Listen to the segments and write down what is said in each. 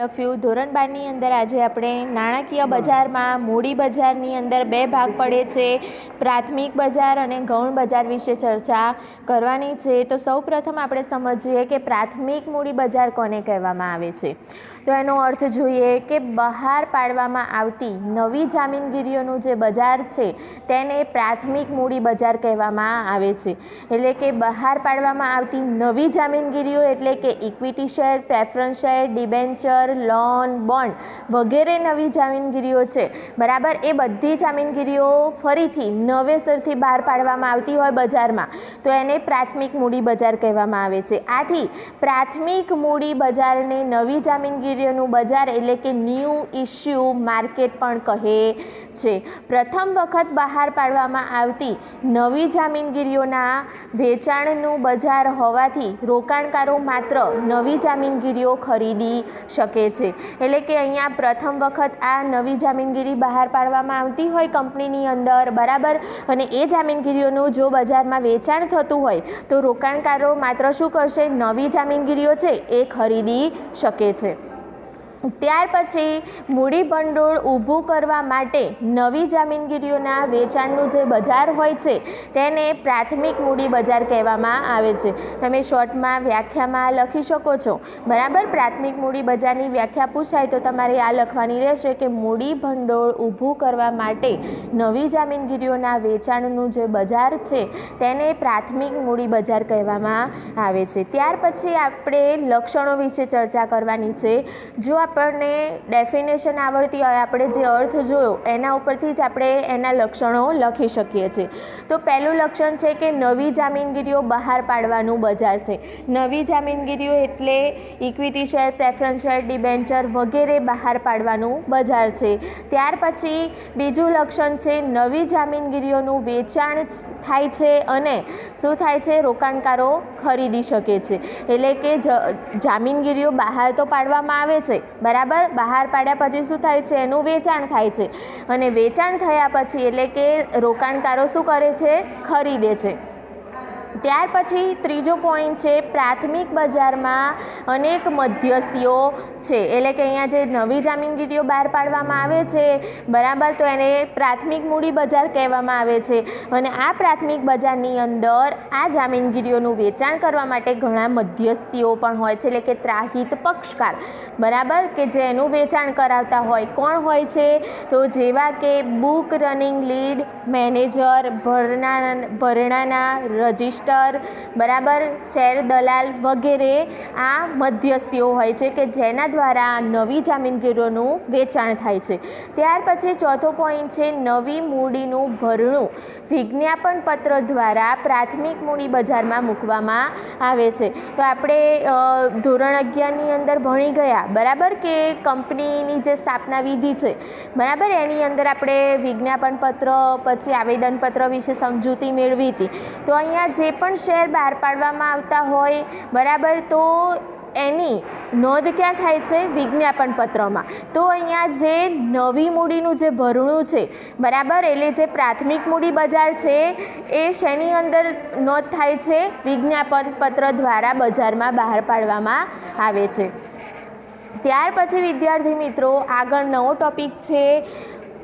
લખ્યું ધોરણ બારની અંદર આજે આપણે નાણાકીય બજારમાં મૂડી બજારની અંદર બે ભાગ પડે છે. પ્રાથમિક બજાર અને ગૌણ બજાર વિશે ચર્ચા કરવાની છે. તો સૌ પ્રથમ આપણે સમજીએ કે પ્રાથમિક મૂડી બજાર કોને કહેવામાં આવે છે? તો એનો અર્થ જોઈએ કે બહાર પાડવામાં આવતી નવી જામીનગીરીઓનું જે બજાર છે, તેને પ્રાથમિક મૂડી બજાર કહેવામાં આવે છે. એટલે કે બહાર પાડવામાં આવતી નવી જામીનગીરીઓ એટલે કે equity share preference share debenture loan bond વગેરે નવી જામીનગીરીઓ છે. બરાબર? એ બધી જામીનગીરીઓ ફરીથી નવેસરથી બહાર પાડવામાં આવતી હોય બજારમાં, તો એને પ્રાથમિક મૂડી બજાર કહેવામાં આવે છે. આથી પ્રાથમિક મૂડી બજારને નવી જામીનગીરીઓનું બજાર એટલે કે ન્યૂ ઇશ્યુ માર્કેટ પણ કહે છે. પ્રથમ વખત બહાર પાડવામાં આવતી નવી જામીનગીરીઓના વેચાણનું બજાર હોવાથી રોકાણકારો માત્ર નવી જામીનગીરીઓ ખરીદી શકે છે. એટલે કે અહીંયા પ્રથમ વખત આ નવી જામીનગીરી બહાર પાડવામાં આવતી હોય કંપનીની અંદર, બરાબર? અને એ જામીનગીરીઓનું જો બજારમાં વેચાણ થતું હોય, તો રોકાણકારો માત્ર શું કરશે? નવી જામીનગીરીઓ છે, એ ખરીદી શકે છે. ત્યાર પછી મૂડી ભંડોળ ઊભું કરવા માટે નવી જામીનગીરીઓના વેચાણનું જે બજાર હોય છે, તેને પ્રાથમિક મૂડી બજાર કહેવામાં આવે છે. તમે શોર્ટમાં વ્યાખ્યામાં લખી શકો છો. બરાબર, પ્રાથમિક મૂડી બજારની વ્યાખ્યા પૂછાય તો તમારે આ લખવાની રહેશે કે મૂડી ભંડોળ ઊભું કરવા માટે નવી જામીનગીરીઓના વેચાણનું જે બજાર છે, તેને પ્રાથમિક મૂડી બજાર કહેવામાં આવે છે. ત્યાર પછી આપણે લક્ષણો વિશે ચર્ચા કરવાની છે. જો આપણને ડેફિનેશન આવડતી હોય, આપણે જે અર્થ જોયો, એના ઉપરથી જ આપણે એના લક્ષણો લખી શકીએ છીએ. તો પહેલું લક્ષણ છે કે નવી જામીનગીરીઓ બહાર પાડવાનું બજાર છે. નવી જામીનગીરીઓ એટલે equity share preference share debenture વગેરે બહાર પાડવાનું બજાર છે. ત્યાર પછી બીજું લક્ષણ છે, નવી જામીનગીરીઓનું વેચાણ થાય છે અને શું થાય છે? રોકાણકારો ખરીદી શકે છે. એટલે કે જામીનગીરીઓ બહાર તો પાડવામાં આવે છે બરાબર? બહાર પાડ્યા પછી શું થાય છે? એનું વેચાણ થાય છે. અને વેચાણ થયા પછી એટલે કે રોકાણકારો શું કરે છે? ખરીદે છે. ત્યાર પછી ત્રીજો પોઈન્ટ છે, પ્રાથમિક બજારમાં અનેક મધ્યસ્થીઓ છે. એટલે કે અહીંયા જે નવી જામીનગીરીઓ બહાર પાડવામાં આવે છે, બરાબર તો એને પ્રાથમિક મૂડી બજાર કહેવામાં આવે છે. અને આ પ્રાથમિક બજારની અંદર આ જામીનગીરીઓનું વેચાણ કરવા માટે ઘણા મધ્યસ્થીઓ પણ હોય છે, એટલે કે ત્રાહિત પક્ષકાર. બરાબર? કે જે એનું વેચાણ કરાવતા હોય, કોણ હોય છે? તો જેવા કે બુક રનિંગ લીડ મેનેજર ભરણા ભરણાના રજિસ્ટર બરાબર, શેર દલાલ વગેરે આ મધ્યસ્થીઓ હોય છે કે જેના દ્વારા નવી જામીનગીરોનું વેચાણ થાય છે. ત્યાર પછી ચોથો પોઈન્ટ છે નવી મૂડીનું ભરણું. વિજ્ઞાપન પત્ર દ્વારા પ્રાથમિક મૂડી બજારમાં મૂકવામાં આવે છે. તો આપણે ધોરણ અગિયારની અંદર ભણી ગયા, બરાબર કે કંપનીની જે સ્થાપના વિધિ છે? બરાબર, એની અંદર આપણે વિજ્ઞાપન પત્ર, પછી આવેદનપત્ર વિશે સમજૂતી મેળવી હતી. તો અહીંયા જે પણ શેર બહાર પાડવામાં આવતા હોય, બરાબર? તો એની નોંધ ક્યાં થાય છે? વિજ્ઞાપન પત્રમાં. તો અહીંયા જે નવી મૂડીનું જે ભરણું છે, બરાબર? એટલે જે પ્રાથમિક મૂડી બજાર છે, એ શેની અંદર નોંધ થાય છે? વિજ્ઞાપન પત્ર દ્વારા બજારમાં બહાર પાડવામાં આવે છે. ત્યાર પછી વિદ્યાર્થી મિત્રો, આગળ નવો ટોપિક છે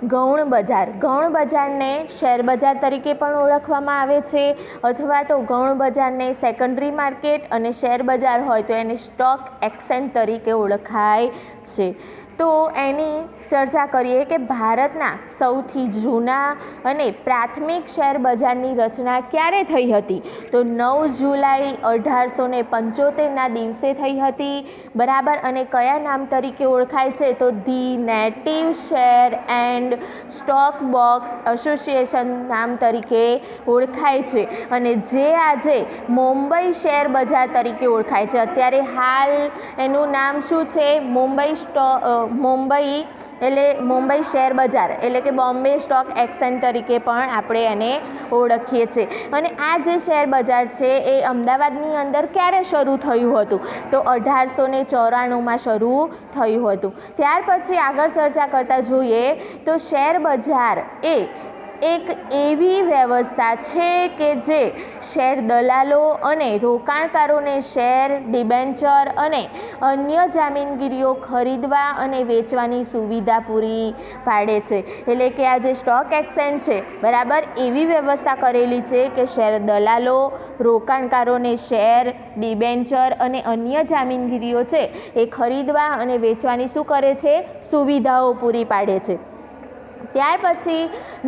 ગૌણ બજાર. ગૌણ બજારને શેર બજાર તરીકે પણ ઓળખવામાં આવે છે. અથવા તો ગૌણ બજારને સેકન્ડરી માર્કેટ અને શેર બજાર હોય તો એને સ્ટોક એક્સચેન્જ તરીકે ઓળખાય છે. તો એની ચર્ચા કરીએ કે ભારતના સૌથી જૂના અને પ્રાથમિક શેર બજારની રચના ક્યારે થઈ હતી? તો નવ જુલાઈ અઢારસો ને પંચોતેરના દિવસે થઈ હતી. બરાબર, અને કયા નામ તરીકે ઓળખાય છે? તો the native share and stock brokers association નામ તરીકે ઓળખાય છે. અને જે આજે મુંબઈ શેર બજાર તરીકે ઓળખાય છે. અત્યારે હાલ એનું નામ શું છે? મુંબઈ સ્ટો મુંબઈ, એટલે મુંબઈ શેર બજાર, એટલે કે બોમ્બે સ્ટોક એક્સચેન્જ તરીકે પણ આપણે એને ઓળખીએ છીએ. અને આ જે શેર બજાર છે, એ અમદાવાદની અંદર ક્યારે શરૂ થયું હતું? તો અઢારસો ને ચોરાણુંમાં શરૂ થયું હતું. ત્યાર પછી આગળ ચર્ચા કરતાં જોઈએ, તો શેર બજાર એ એક એવી વ્યવસ્થા છે કે જે શેર દલાલો અને રોકાણકારોને શેર ડિબેન્ચર અને અન્ય જામીનગીરીઓ ખરીદવા અને વેચવાની સુવિધા પૂરી પાડે છે. એટલે કે આ જે સ્ટોક એક્સચેન્જ છે, બરાબર એવી વ્યવસ્થા કરેલી છે કે શેર દલાલો, રોકાણકારોને શેર ડિબેન્ચર અને અન્ય જામીનગીરીઓ છે, એ ખરીદવા અને વેચવાની શું કરે છે? સુવિધાઓ પૂરી પાડે છે. ત્યાર પછી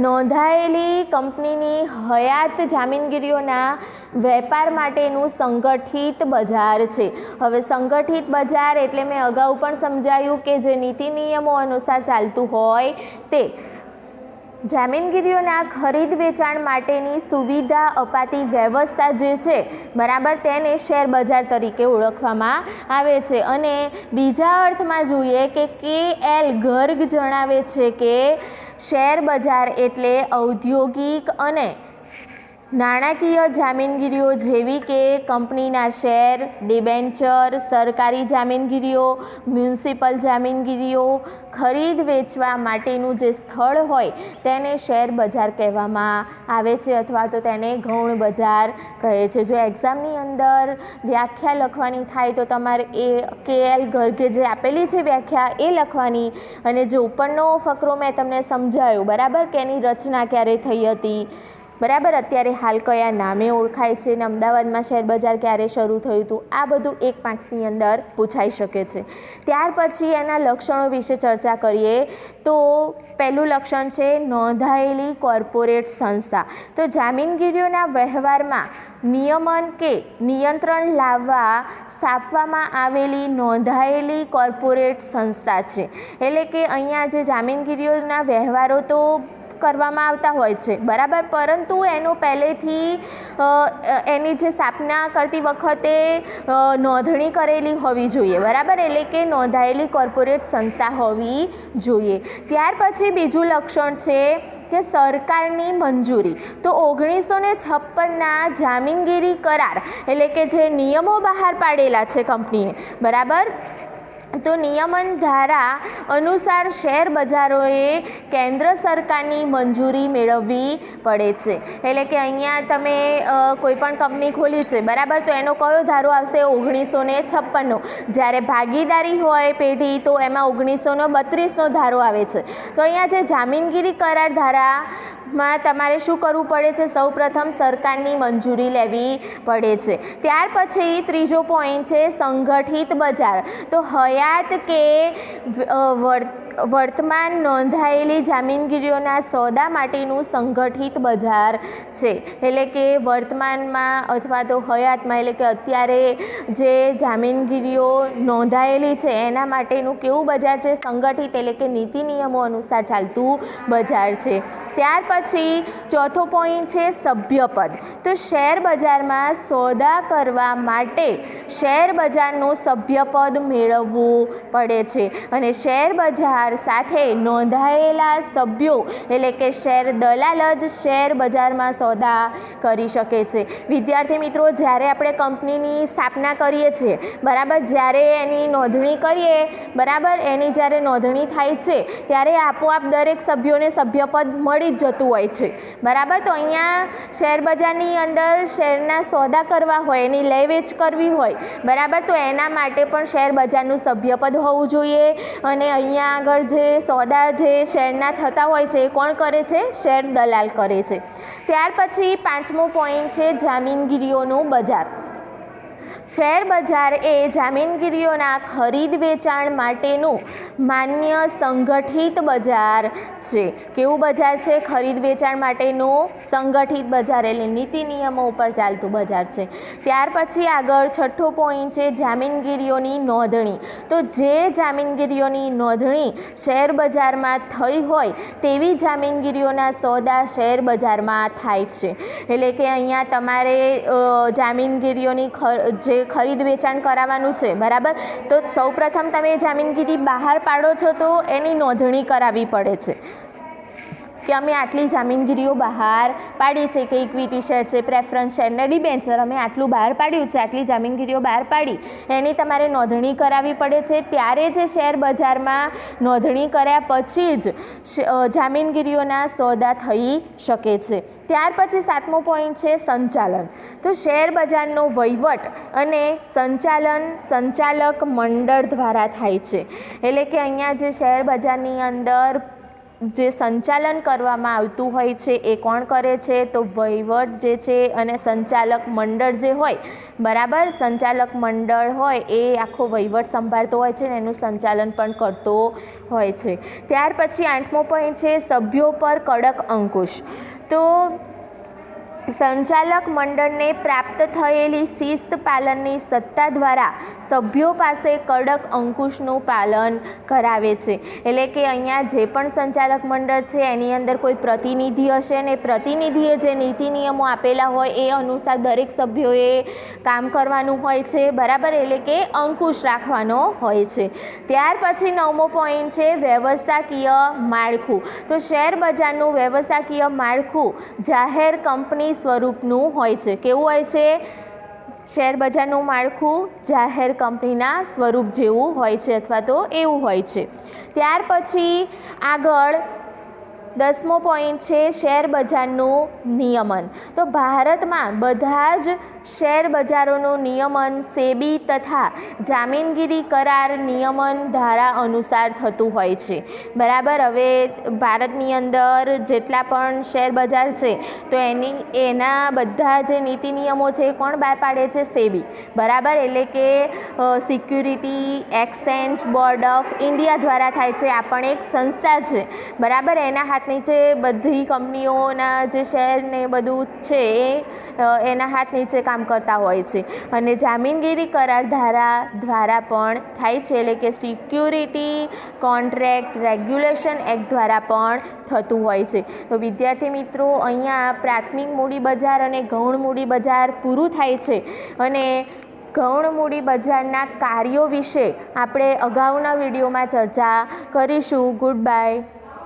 નોંધાયેલી કંપનીની હયાત જામીનગીરીઓના વેપાર માટેનું સંગઠિત બજાર છે. હવે સંગઠિત બજાર એટલે મેં અગાઉ પણ સમજાયું કે જે નીતિ નિયમો અનુસાર ચાલતું હોય તે જામીનગીરીઓના ખરીદ વેચાણ માટેની સુવિધા અપાતી વ્યવસ્થા જે છે, બરાબર તેને શેર બજાર તરીકે ઓળખવામાં આવે છે. અને બીજા અર્થમાં જોઈએ કે કે એલ ગર્ગ જણાવે છે કે શેર બજાર એટલે ઔદ્યોગિક અને નાણાકીય જામીનગીરીઓ જેવી કે કંપનીના શેર, ડિબેન્ચર, સરકારી જામીનગીરીઓ, મ્યુનિસિપલ જામીનગીરીઓ, ખરીદ વેચવા માટેનું જે સ્થળ હોય તેને શેર બજાર કહેવામાં આવે છે અથવા તો તેને ગૌણ બજાર કહે છે. જો એક્ઝામની અંદર વ્યાખ્યા લખવાની થાય તો તમારે એ કે એલ ગર્ગે જે આપેલી છે વ્યાખ્યા એ લખવાની અને જે ઉપરનો ફકરો મેં તમને સમજાયો, બરાબર? કે એની રચના ક્યારે થઈ હતી? બરાબર? અત્યારે હાલ કયા નામે ઓળખાય છે ને અમદાવાદમાં શેર બજાર ક્યારે શરૂ થયું હતું? આ બધું એક માર્ક્સની અંદર પૂછાઈ શકે છે. ત્યાર પછી એના લક્ષણો વિશે ચર્ચા કરીએ તો પહેલું લક્ષણ છે નોંધાયેલી કોર્પોરેટ સંસ્થા. તો જામીનગીરીઓના વ્યવહારમાં નિયમન કે નિયંત્રણ લાવવા સ્થાપવામાં આવેલી નોંધાયેલી કોર્પોરેટ સંસ્થા છે. એટલે કે અહીંયા જે જામીનગીરીઓના વ્યવહારો તો કરવામાં આવતા હોય છે. બરાબર? પરંતુ એનો પહેલેથી એની જે સ્થાપના કરતી વખતે નોંધણી કરેલી હોવી જોઈએ. બરાબર? એટલે કે નોંધાયેલી કોર્પોરેટ સંસ્થા હોવી જોઈએ. ત્યાર પછી બીજું લક્ષણ છે કે સરકારની મંજૂરી. તો ઓગણીસો ને છપ્પનના જામીનગીરી કરાર, એટલે કે જે નિયમો બહાર પાડેલા છે કંપનીએ. બરાબર? તો નિયમન ધારા અનુસાર શેર બજારોએ કેન્દ્ર સરકારની મંજૂરી મેળવવી પડે છે. એટલે કે અહીંયા તમે કોઈપણ કંપની ખોલી છે, બરાબર? તો એનો કયો ધારો આવશે? ઓગણીસો ને છપ્પનનો. જ્યારે ભાગીદારી હોય પેઢી, તો એમાં ઓગણીસોનો બત્રીસનો ધારો આવે છે. તો અહીંયા જે જામીનગીરી કરાર ધારામાં તમારે શું કરવું પડે છે? સૌપ્રથમ સરકારની મંજૂરી લેવી પડે છે. ત્યાર પછી ત્રીજો પોઈન્ટ છે સંગઠિત બજાર. તો હયાત કે વર્તમાન નોંધાયેલી જામીનગીરીઓના સોદા માટેનું સંગઠિત બજાર છે. એટલે કે વર્તમાનમાં અથવા તો હયાતમાં, એટલે કે અત્યારે જે જામીનગીરીઓ નોંધાયેલી છે, એના માટેનું કેવું બજાર છે? સંગઠિત એટલે કે નીતિ નિયમો અનુસાર ચાલતું બજાર છે. ત્યાર પછી ચોથો પોઈન્ટ છે સભ્યપદ તો શેર બજારમાં સોદા કરવા માટે શેર બજારનું સભ્યપદ મેળવવું પડે છે. અને શેર બજાર સાથે નોંધાયેલા સભ્યો, એટલે કે શેર દલાલ જ શેર બજારમાં સોદા કરી શકે છે. વિદ્યાર્થી મિત્રો, જ્યારે આપણે કંપનીની સ્થાપના કરીએ છીએ, બરાબર, જ્યારે એની નોંધણી કરીએ, બરાબર, એની જ્યારે નોંધણી થાય છે, ત્યારે આપોઆપ દરેક સભ્યોને સભ્યપદ મળી જ જતું હોય છે. બરાબર, તો અહીંયા શેર બજારની અંદર શેરના સોદા કરવા હોય, એની લે વેચ કરવી હોય, બરાબર, તો એના માટે પણ શેર બજારનું સભ્યપદ હોવું જોઈએ. અને અહીંયા આગળ જે સોદા જે શેરના થતા હોય છે, એ કોણ કરે છે? શેર દલાલ કરે છે. ત્યાર પછી પાંચમો પોઈન્ટ છે, જામીનગીરીઓનું બજાર. શેર બજાર એ જામીનગીરીઓના ખરીદ વેચાણ માટેનું માન્ય સંગઠિત બજાર છે. કેવું બજાર છે? ખરીદ વેચાણ માટેનું સંગઠિત બજાર એટલે નીતિ નિયમો ઉપર ચાલતું બજાર છે. ત્યાર પછી આગળ છઠ્ઠો પોઈન્ટ છે જામીનગીરીઓની નોંધણી. તો જે જામીનગીરીઓની નોંધણી શેર બજારમાં થઈ હોય તેવી જામીનગીરીઓના સોદા શેર બજારમાં થાય છે. એટલે કે અહીંયા તમારે જામીનગીરીઓની ખ- જે ખરીદ વેચાણ કરાવવાનું છે, બરાબર? તો સૌપ્રથમ તમે જામીનગીરી બહાર પાડો છો તો એની નોંધણી કરાવવી પડે છે. કે અમે આટલી જામીનગીરીઓ બહાર પાડી છે, કે ઇક્વિટી શેર છે પ્રેફરન્સ શેર ને ડિબેન્ચર અમે આટલું બહાર પાડ્યું છે, આટલી જામીનગીરીઓ બહાર પાડી. એની તમારે નોંધણી કરાવવી પડે છે. ત્યારે જે શેર બજારમાં નોંધણી કર્યા પછી જ જામીનગીરીઓના સોદા થઈ શકે છે. ત્યાર પછી સાતમો પોઈન્ટ છે સંચાલન. તો શેર બજારનો વહીવટ અને સંચાલન સંચાલક મંડળ દ્વારા થાય છે. એટલે કે અહીંયા જે શેર બજારની અંદર જે સંચાલન કરવામાં આવતું હોય છે, એ કોણ કરે છે? તો વહીવટ જે છે અને સંચાલક મંડળ જે હોય, બરાબર? સંચાલક મંડળ હોય, એ આખો વહીવટ સંભાળતો હોય છે ને એનું સંચાલન પણ કરતો હોય છે. ત્યાર પછી આઠમો પોઈન્ટ છે, સભ્યો પર કડક અંકુશ. તો સંચાલક મંડળને પ્રાપ્ત થયેલી શિસ્ત પાલનની સત્તા દ્વારા સભ્યો પાસે કડક અંકુશનું પાલન કરાવે છે. એટલે કે અહીંયા જે પણ સંચાલક મંડળ છે, એની અંદર કોઈ પ્રતિનિધિ હશે ને પ્રતિનિધિએ જે નીતિ નિયમો આપેલા હોય એ અનુસાર દરેક સભ્યોએ કામ કરવાનું હોય છે, બરાબર? એટલે કે અંકુશ રાખવાનો હોય છે. ત્યાર પછી નવમો પોઈન્ટ છે, વ્યવસ્થાકીય માળખું. તો શેર બજારનું વ્યવસ્થાકીય માળખું જાહેર કંપની સ્વરૂપનું હોય છે. કેવું હોય છે? શેર બજારનું માળખું જાહેર કંપનીના સ્વરૂપ જેવું હોય છે અથવા તો એવું હોય છે. ત્યાર પછી આગળ દસમો પોઈન્ટ છે શેર બજારનું નિયમન. તો ભારતમાં બધા જ શેર બજારોનું નિયમન, સેબી તથા જામીનગીરી કરાર નિયમન ધારા અનુસાર થતું હોય છે. બરાબર, હવે ભારતની અંદર જેટલા પણ શેર બજાર છે, તો એની, એના બધા જે નીતિ નિયમો છે એ કોણ બહાર પાડે છે? સેબી. બરાબર, એટલે કે security exchange board of India દ્વારા થાય છે. આ પણ એક સંસ્થા છે. બરાબર, એના હાથ નીચે બધી કંપનીઓના જે શેર ને બધું છે એ એના હાથ નીચે કામ કરતા હોય છે. અને જામીનગીરી કરાર ધારા દ્વારા પણ થાય છે. એટલે કે સિક્યુરિટી કોન્ટ્રાક્ટ રેગ્યુલેશન એક્ટ દ્વારા પણ થતું હોય છે. તો વિદ્યાર્થી મિત્રો, અહીંયા પ્રાથમિક મૂડી બજાર અને ગૌણ મૂડી બજાર પૂરું થાય છે. અને ગૌણ મૂડી બજારના કાર્યો વિશે આપણે અગાઉના વિડીયોમાં ચર્ચા કરીશું. Good bye